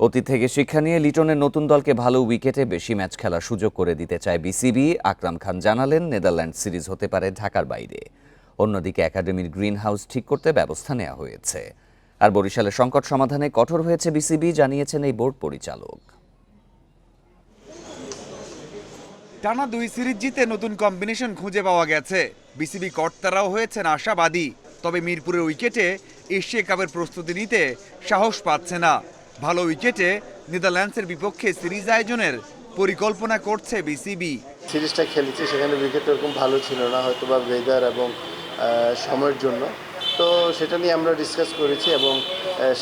অতীত থেকে শিক্ষা নিয়ে লিটনের নতুন দলকে ভালো উইকেটে বেশি ম্যাচ খেলার সুযোগ করে দিতে চায় বিসিবি। আকরাম খান জানালেন, নেদারল্যান্ড সিরিজ হতে পারে ঢাকার বাইরে। অন্যদিকে একাডেমির গ্রিন হাউস ঠিক করতে ব্যবস্থা নেওয়া হয়েছে। আর বরিশালের সংকট সমাধানে কঠোর হয়েছে বিসিবি, জানিয়েছেন এই বোর্ড পরিচালক। টানা দুই সিরিজ জিতে নতুন কম্বিনেশন খুঁজে পাওয়া গেছে। বিসিবি কর্তারাও হয়েছেন আশাবাদী, তবে মিরপুরের উইকেটে এশিয়া কাপের প্রস্তুতি নিতে সাহস পাচ্ছে না। ভালো উইকেটে নেদারল্যান্ডসের বিপক্ষে সিরিজ আয়োজনের পরিকল্পনা করছে বিসিবি। সিরিজটা খেলেছি, সেখানে উইকেট ওরকম ভালো ছিল না হয়তো বা ওয়েদার এবং সময়ের জন্য। তো সেটা নিয়ে আমরা ডিসকাস করেছি এবং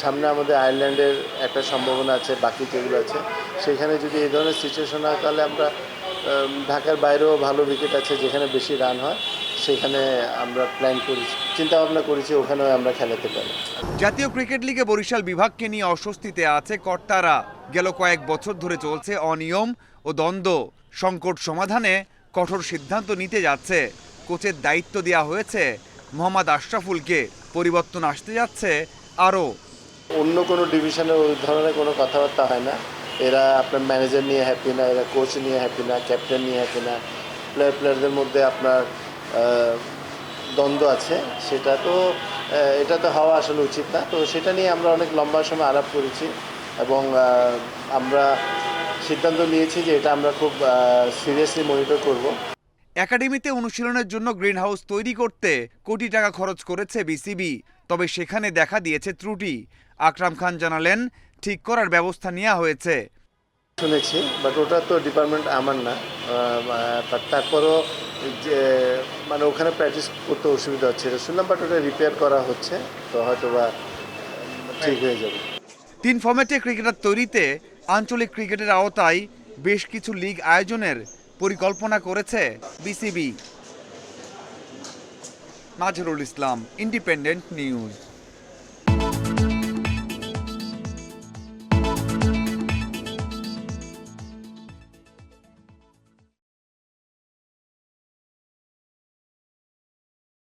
সামনে আমাদের আয়ারল্যান্ডের একটা সম্ভাবনা আছে, বাকি যেগুলো আছে, সেখানে যদি এই ধরনের সিচুয়েশন হয়, তাহলে আমরা ঢাকার বাইরেও ভালো উইকেট আছে, যেখানে বেশি রান হয়। সেখানে আমরা প্ল্যান করেছি। চিন্তা ভাবনা করেছি ওখানেও আমরা খেলাতে পারি। জাতীয় ক্রিকেট লিগে বরিশাল বিভাগকে নিয়ে অস্বস্তিতে আছে কর্তারা। গেল কয়েক বছর ধরে চলছে অনিয়ম ও দ্বন্দ্ব। সংকট সমাধানে কঠোর সিদ্ধান্ত নিতে যাচ্ছে। কোচের দায়িত্ব দেওয়া হয়েছে মোহাম্মদ আশরাফুলকে। পরিবর্তন আসতে যাচ্ছে আরও। অন্য কোনো ডিভিশনের ওই ধরনের কোনো কথাবার্তা হয় না। এরা আপনার ম্যানেজার নিয়ে হ্যাপি না এরা কোচ নিয়ে হ্যাপি না ক্যাপ্টেন নিয়ে হ্যাপি না। প্লেয়ার প্লেয়ারদের মধ্যে আপনার দ্বন্দ্ব আছে। সেটা তো এটা তো হওয়া আসলে উচিত না। তো সেটা নিয়ে আমরা অনেক লম্বা সময় আলাপ করেছি এবং আমরা সিদ্ধান্ত নিয়েছি যে এটা আমরা খুব সিরিয়াসলি মনিটর করব। একাডেমিতে অনুশীলনের জন্য গ্রিন হাউস তৈরি করতে কোটি টাকা খরচ করেছে বিসিবি। তবে সেখানে দেখা দিয়েছে ত্রুটি। আকরাম খান জানালেন ঠিক করার ব্যবস্থা নেওয়া হয়েছে। শুনেছি বাট ওটা তো ডিপার্টমেন্ট আমার না। তারপরও যে মানে ওখানে প্র্যাকটিস করতে অসুবিধা হচ্ছে, এটা শুনলাম বাট ওটা রিপেয়ার করা হচ্ছে, তো হয়তো বা ঠিক হয়ে যাবে। তিন ফর্ম্যাটে ক্রিকেটার তৈরিতে আঞ্চলিক ক্রিকেটের আওতায় বেশ কিছু লিগ আয়োজনের পরিকল্পনা করেছে BCB Nazrul Islam Independent News